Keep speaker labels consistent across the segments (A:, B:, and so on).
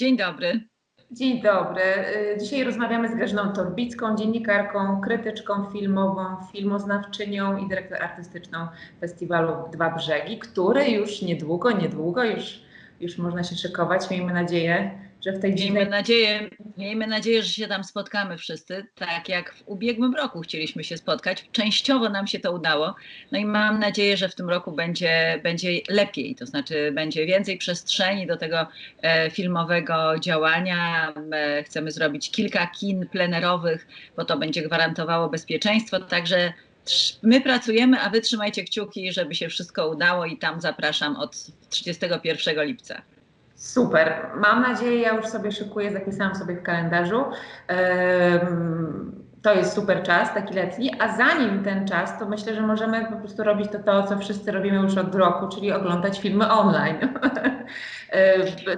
A: Dzień dobry.
B: Dzień dobry. Y, Dzisiaj rozmawiamy z Grażyną Torbicką, dziennikarką, krytyczką filmową, filmoznawczynią i dyrektor artystyczną festiwalu Dwa Brzegi, który już niedługo, niedługo już, już można się szykować. Miejmy nadzieję, że w tej dziwnej
A: Miejmy nadzieję, miejmy nadzieję, że się tam spotkamy wszyscy, tak jak w ubiegłym roku chcieliśmy się spotkać. Częściowo nam się to udało. No i mam nadzieję, że w tym roku będzie, będzie lepiej, to znaczy będzie więcej przestrzeni do tego e, filmowego działania. E, chcemy zrobić kilka kin plenerowych, bo to będzie gwarantowało bezpieczeństwo. Także my pracujemy, a wy trzymajcie kciuki, żeby się wszystko udało i tam zapraszam od 31 lipca.
B: Super. Mam nadzieję, ja już sobie szykuję, zapisałam sobie w kalendarzu. To jest super czas, taki letni, a zanim ten czas, to myślę, że możemy po prostu robić to, to co wszyscy robimy już od roku, czyli oglądać filmy online.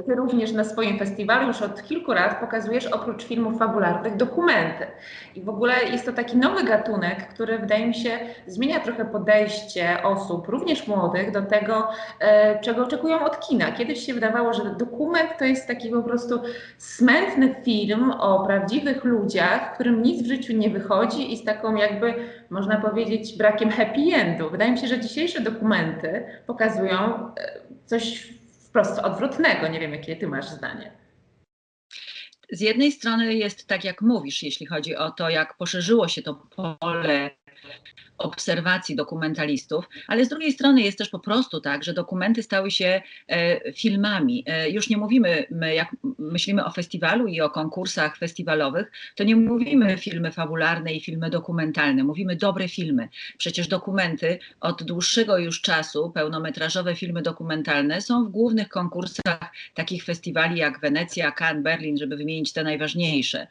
B: Ty również na swoim festiwalu już od kilku lat pokazujesz oprócz filmów fabularnych dokumenty. I w ogóle jest to taki nowy gatunek, który wydaje mi się zmienia trochę podejście osób, również młodych, do tego, e, czego oczekują od kina. Kiedyś się wydawało, że dokument to jest taki po prostu smętny film o prawdziwych ludziach, którym nic w życiu nie wychodzi i z taką jakby, można powiedzieć, brakiem happy endu. Wydaje mi się, że dzisiejsze dokumenty pokazują e, coś wprost odwrotnego. Nie wiem, jakie ty masz zdanie.
A: z jednej strony jest tak, jak mówisz, jeśli chodzi o to, jak poszerzyło się to pole obserwacji dokumentalistów, ale z drugiej strony jest też po prostu tak, że dokumenty stały się e, filmami. E, już nie mówimy, my jak myślimy o festiwalu i o konkursach festiwalowych, to nie mówimy filmy fabularne i filmy dokumentalne, mówimy dobre filmy. Przecież dokumenty od dłuższego już czasu, pełnometrażowe filmy dokumentalne są w głównych konkursach takich festiwali jak Wenecja, Cannes, Berlin, żeby wymienić te najważniejsze.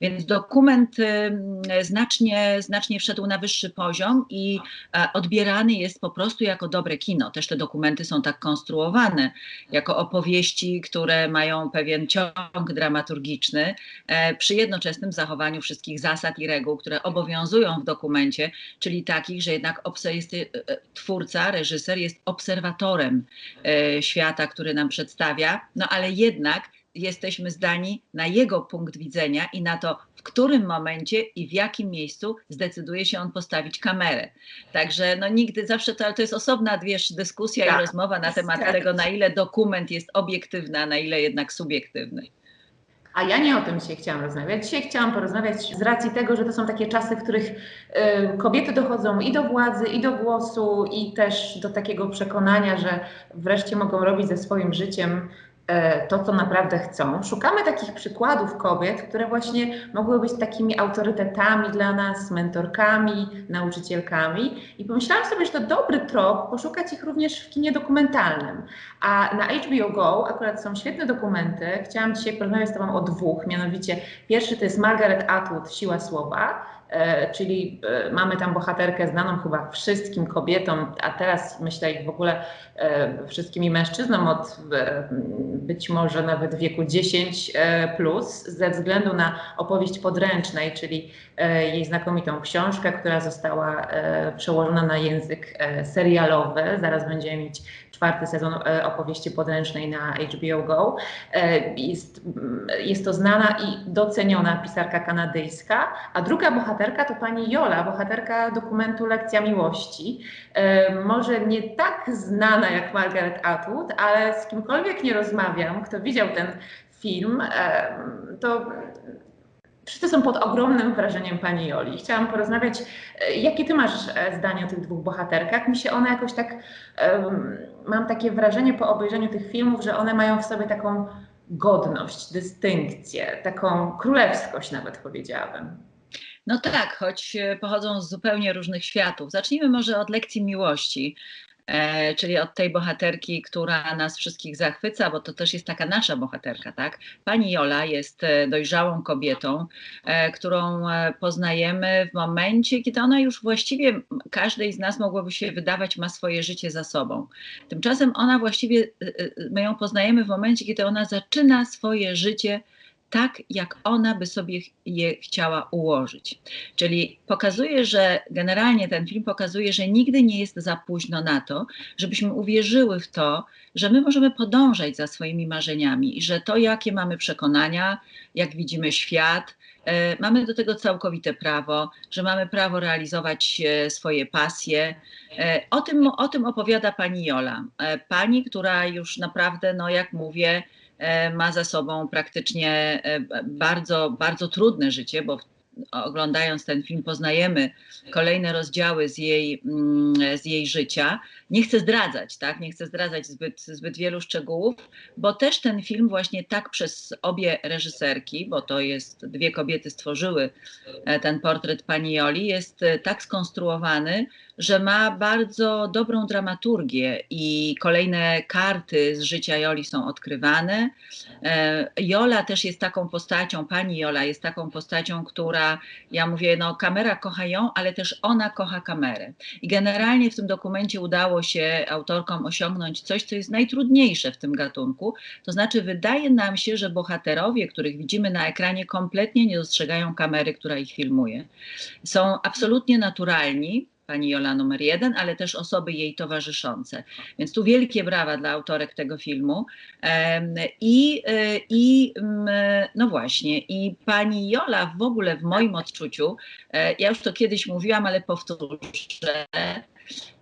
A: Więc dokument ym, znacznie, znacznie wszedł na wyższy poziom i e, odbierany jest po prostu jako dobre kino. Też te dokumenty są tak konstruowane, jako opowieści, które mają pewien ciąg dramaturgiczny, e, przy jednoczesnym zachowaniu wszystkich zasad i reguł, które obowiązują w dokumencie, czyli takich, że jednak e, twórca, reżyser jest obserwatorem świata, który nam przedstawia, no ale jednak jesteśmy zdani na jego punkt widzenia i na to, w którym momencie i w jakim miejscu zdecyduje się on postawić kamerę. Także no nigdy, zawsze to, ale to jest osobna wiesz, dyskusja
B: Tak,
A: i rozmowa na temat
B: zgadzam
A: tego, na ile dokument jest obiektywny, a na ile jednak subiektywny.
B: A ja nie o tym dzisiaj chciałam rozmawiać. Dzisiaj chciałam porozmawiać z racji tego, że to są takie czasy, w których e, kobiety dochodzą i do władzy, i do głosu, i też do takiego przekonania, że wreszcie mogą robić ze swoim życiem to, co naprawdę chcą. Szukamy takich przykładów kobiet, które właśnie mogły być takimi autorytetami dla nas, mentorkami, nauczycielkami. I pomyślałam sobie, że to dobry trop poszukać ich również w kinie dokumentalnym. A na HBO Go akurat są świetne dokumenty. Chciałam dzisiaj porozmawiać z Tobą o dwóch, mianowicie pierwszy to jest Margaret Atwood, Siła Słowa, e, czyli e, mamy tam bohaterkę znaną chyba wszystkim kobietom, a teraz myślę i w ogóle e, wszystkim mężczyznom od e, być może nawet wieku 10 e, plus, ze względu na opowieść podręcznej, czyli e, jej znakomitą książkę, która została e, przełożona na język e, serialowy. Zaraz będziemy mieć czwarty sezon e, opowieści podręcznej na HBO Go. E, Jest, mm, jest to znana i doceniona pisarka kanadyjska, a druga bohaterka to pani Jola, bohaterka dokumentu Lekcja Miłości. E, Może nie tak znana jak Margaret Atwood, ale z kimkolwiek nie rozmawiam, kto widział ten film, to Wszyscy są pod ogromnym wrażeniem pani Joli. Chciałam porozmawiać, e, jakie ty masz e, zdanie o tych dwóch bohaterkach? Mi się one jakoś tak, em, mam takie wrażenie po obejrzeniu tych filmów, że one mają w sobie taką godność, dystynkcję, taką królewskość nawet powiedziałabym.
A: No tak, choć e, pochodzą z zupełnie różnych światów. Zacznijmy może od lekcji miłości, czyli od tej bohaterki, która nas wszystkich zachwyca, bo to też jest taka nasza bohaterka, tak? Pani Jola jest e, dojrzałą kobietą, e, którą e, poznajemy w momencie, kiedy ona już właściwie każdej z nas mogłoby się wydawać ma swoje życie za sobą. Tymczasem ona właściwie, e, e, my ją poznajemy w momencie, kiedy ona zaczyna swoje życie tak, jak ona by sobie je chciała ułożyć. Czyli pokazuje, że generalnie ten film pokazuje, że nigdy nie jest za późno na to, żebyśmy uwierzyły w to, że my możemy podążać za swoimi marzeniami i że to, jakie mamy przekonania, jak widzimy świat, e, mamy do tego całkowite prawo, że mamy prawo realizować e, swoje pasje. E, o tym, o tym opowiada pani Jola. Pani, która już naprawdę, no jak mówię, ma za sobą praktycznie bardzo, bardzo trudne życie, bo oglądając ten film poznajemy kolejne rozdziały z jej, mm, z jej życia. Nie chcę zdradzać, tak? Nie chcę zdradzać zbyt, zbyt wielu szczegółów, bo też ten film właśnie tak przez obie reżyserki, bo to jest dwie kobiety stworzyły e, ten portret pani Joli, jest e, tak skonstruowany, że ma bardzo dobrą dramaturgię i kolejne karty z życia Joli są odkrywane. E, Jola też jest taką postacią, pani Jola jest taką postacią, która, ja mówię, no kamera kocha ją, ale też ona kocha kamerę. I generalnie w tym dokumencie udało się autorkom osiągnąć coś, co jest najtrudniejsze w tym gatunku. To znaczy, wydaje nam się, że bohaterowie, których widzimy na ekranie, kompletnie nie dostrzegają kamery, która ich filmuje. Są absolutnie naturalni pani Jola numer jeden, ale też osoby jej towarzyszące. Więc tu wielkie brawa dla autorek tego filmu. I, e, i no właśnie, i pani Jola w ogóle w moim odczuciu, e, ja już to kiedyś mówiłam, ale powtórzę,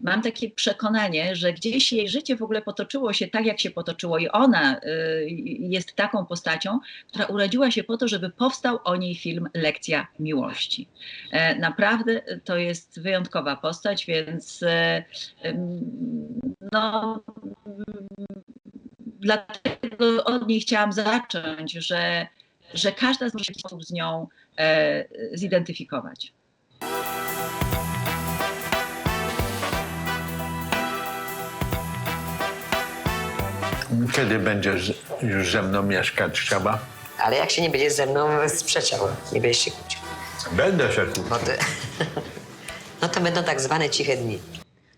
A: mam takie przekonanie, że gdzieś jej życie w ogóle potoczyło się tak, jak się potoczyło, i ona y, jest taką postacią, która urodziła się po to, żeby powstał o niej film Lekcja Miłości. E, naprawdę to jest wyjątkowa postać, więc e, no. Dlatego od niej chciałam zacząć, że, że każda z nas się z nią e, zidentyfikować.
C: Kiedy będziesz już ze mną mieszkać chciała?
D: Ale jak się nie będziesz ze mną sprzeczał, nie będziesz się kłócił.
C: Będę się kłócił.
D: No to, no to będą tak zwane ciche dni.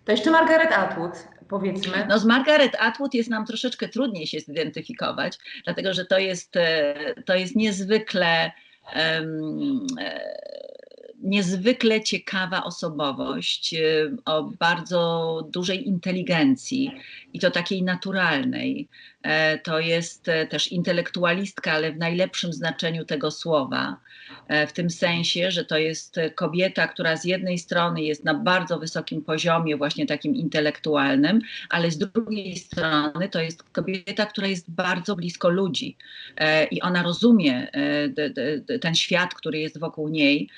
B: To jeszcze Margaret Atwood, powiedzmy.
A: No z Margaret Atwood jest nam troszeczkę trudniej się zidentyfikować, dlatego że to jest, e, to jest niezwykle um, niezwykle ciekawa osobowość y, o bardzo dużej inteligencji i to takiej naturalnej. E, to jest e, też intelektualistka, ale w najlepszym znaczeniu tego słowa. E, w tym sensie, że to jest kobieta, która z jednej strony jest na bardzo wysokim poziomie, właśnie takim intelektualnym, ale z drugiej strony to jest kobieta, która jest bardzo blisko ludzi. I ona rozumie ten świat, który jest wokół niej,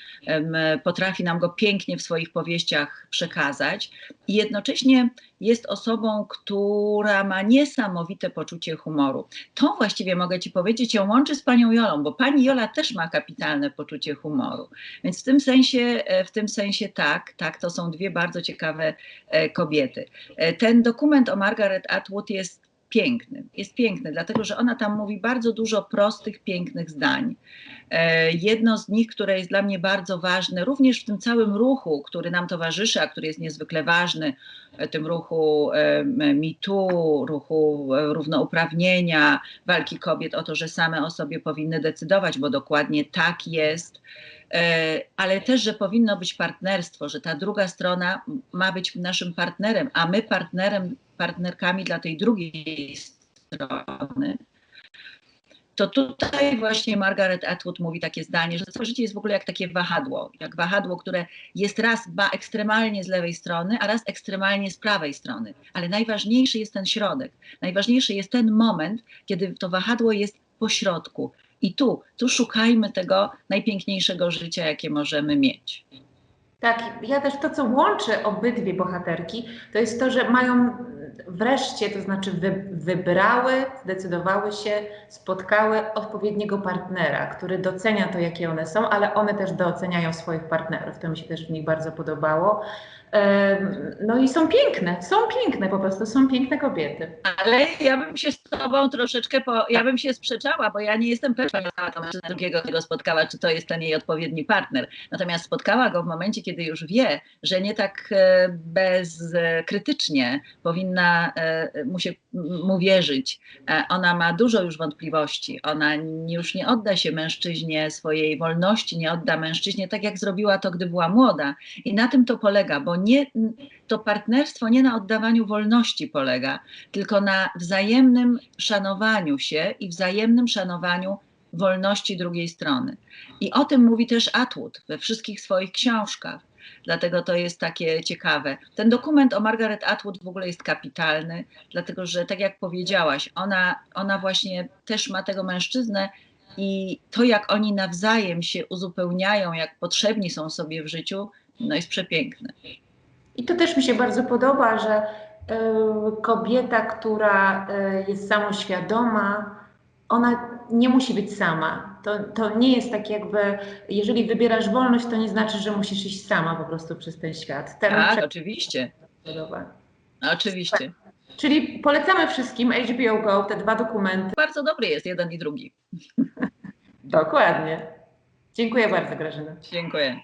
A: potrafi nam go pięknie w swoich powieściach przekazać. I jednocześnie jest osobą, która ma niesamowite poczucie humoru. To właściwie mogę Ci powiedzieć, ją łączy z panią Jolą, bo pani Jola też ma kapitalne poczucie humoru. Więc w tym sensie, e, w tym sensie tak, tak, to są dwie bardzo ciekawe e, kobiety. E, ten dokument o Margaret Atwood jest piękny. Jest piękny, dlatego że ona tam mówi bardzo dużo prostych, pięknych zdań. E, jedno z nich, które jest dla mnie bardzo ważne, również w tym całym ruchu, który nam towarzyszy, a który jest niezwykle ważny, e, tym ruchu e, MeToo, ruchu równouprawnienia, walki kobiet o to, że same o sobie powinny decydować, bo dokładnie tak jest ale też, że powinno być partnerstwo, że ta druga strona ma być naszym partnerem, a my partnerem, partnerkami dla tej drugiej strony to tutaj właśnie Margaret Atwood mówi takie zdanie, że całe życie jest w ogóle jak takie wahadło, jak wahadło, które jest raz ba ekstremalnie z lewej strony, a raz ekstremalnie z prawej strony. Ale najważniejszy jest ten środek. Najważniejszy jest ten moment, kiedy to wahadło jest po środku. I tu, tu szukajmy tego najpiękniejszego życia, jakie możemy mieć.
B: Tak, ja też to, co łączy obydwie bohaterki, to jest to, że mają wreszcie, to znaczy wy, wybrały, zdecydowały się, spotkały odpowiedniego partnera, który docenia to, jakie one są, ale one też doceniają swoich partnerów. To mi się też w nich bardzo podobało. No i są piękne, są piękne po prostu, są piękne kobiety.
A: Ale ja bym się z tobą troszeczkę, po, ja bym się sprzeczała, bo ja nie jestem pewna, czy drugiego tego spotkała, czy to jest ten jej odpowiedni partner. Natomiast spotkała go w momencie, kiedy już wie, że nie tak e, bezkrytycznie powinna e, mu, się, mu wierzyć. E, Ona ma dużo już wątpliwości. Ona już nie odda się mężczyźnie swojej wolności, nie odda mężczyźnie tak, jak zrobiła to, gdy była młoda. I na tym to polega, bo nie, to partnerstwo nie na oddawaniu wolności polega, tylko na wzajemnym szanowaniu się i wzajemnym szanowaniu wolności drugiej strony. I o tym mówi też Atwood we wszystkich swoich książkach. Dlatego to jest takie ciekawe. Ten dokument o Margaret Atwood w ogóle jest kapitalny, dlatego że, tak jak powiedziałaś, ona, ona właśnie też ma tego mężczyznę i to, jak oni nawzajem się uzupełniają, jak potrzebni są sobie w życiu, no jest przepiękne.
B: I to też mi się bardzo podoba, że e, kobieta, która e, jest samoświadoma, ona nie musi być sama. To, to nie jest tak jakby, jeżeli wybierasz wolność, to nie znaczy, że musisz iść sama po prostu przez ten świat. Ten
A: Tak,
B: przekaz
A: oczywiście.
B: mi się podoba.
A: Oczywiście.
B: Czyli polecamy wszystkim HBO Go, te dwa dokumenty.
A: Bardzo dobry jest jeden i drugi.
B: Dokładnie. Dziękuję bardzo, Grażyna.
A: Dziękuję.